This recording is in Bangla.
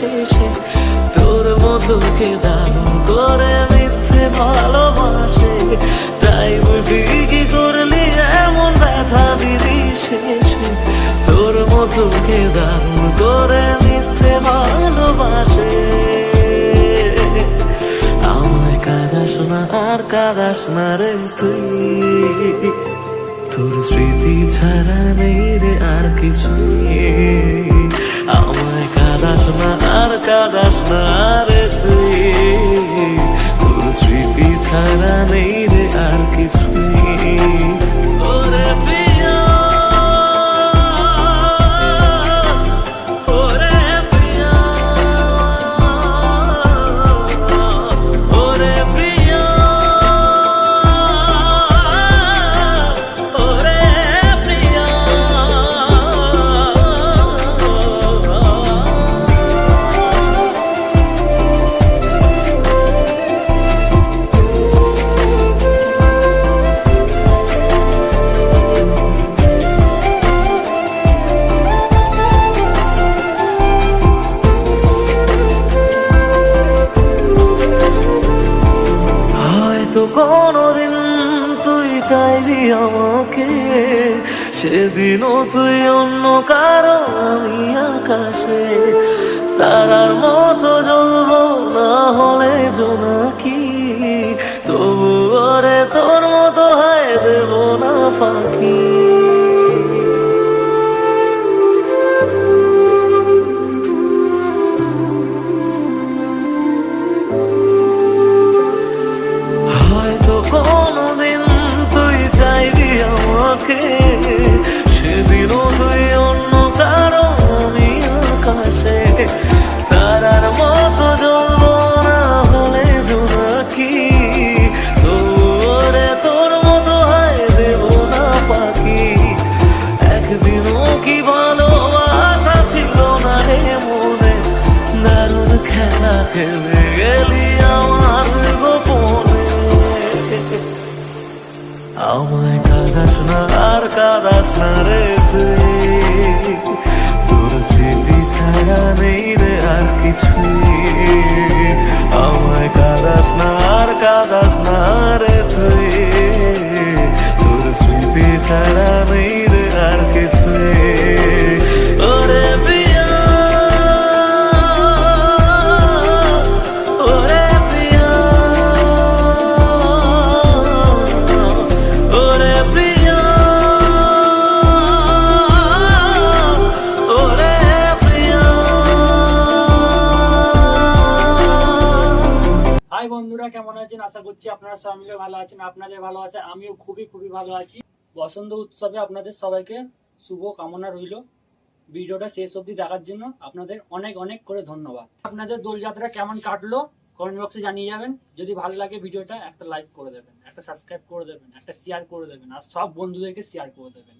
শেষে তোর মতো কে দারুণ করে মিথ্যে ভালোবাসে। তাই বুঝি কি করলি এমন ব্যথা দিলি শেষে। তোর মতো কে দারুণ করে মিথ্যে ভালোবাসে। আমায় কাদাস না আর কাদাস না রে তুই। তোর স্মৃতি ছাড়া নেই রে আর কিছু হয়তো কোনোদিন তুই চাইবি আমাকে সেদিনও তুই অন্য কারও আমি আকাশে তারার মতো আমায় কাদাস না আর কাদাস না রে হাই বন্ধুরা কেমন আছেন? আশা করছি আপনারা সবাই মিলে ভালো আছেন, আপনাদের ভালো আছে, আমিও খুবই খুবই ভালো আছি। বসন্ত উৎসবে আপনাদের সবাইকে শুভ কামনা রইল। ভিডিওটা শেষ অবধি দেখার জন্য আপনাদের অনেক অনেক করে ধন্যবাদ। আপনাদের দোলযাত্রা কেমন কাটলো? কমেন্ট বক্সে জানিয়ে যাবেন। যদি ভালো লাগে ভিডিওটা, একটা লাইক করে দেবেন, একটা সাবস্ক্রাইব করে দেবেন, একটা শেয়ার করে দেবেন, আর সব বন্ধুদেরকে শেয়ার করে দেবেন।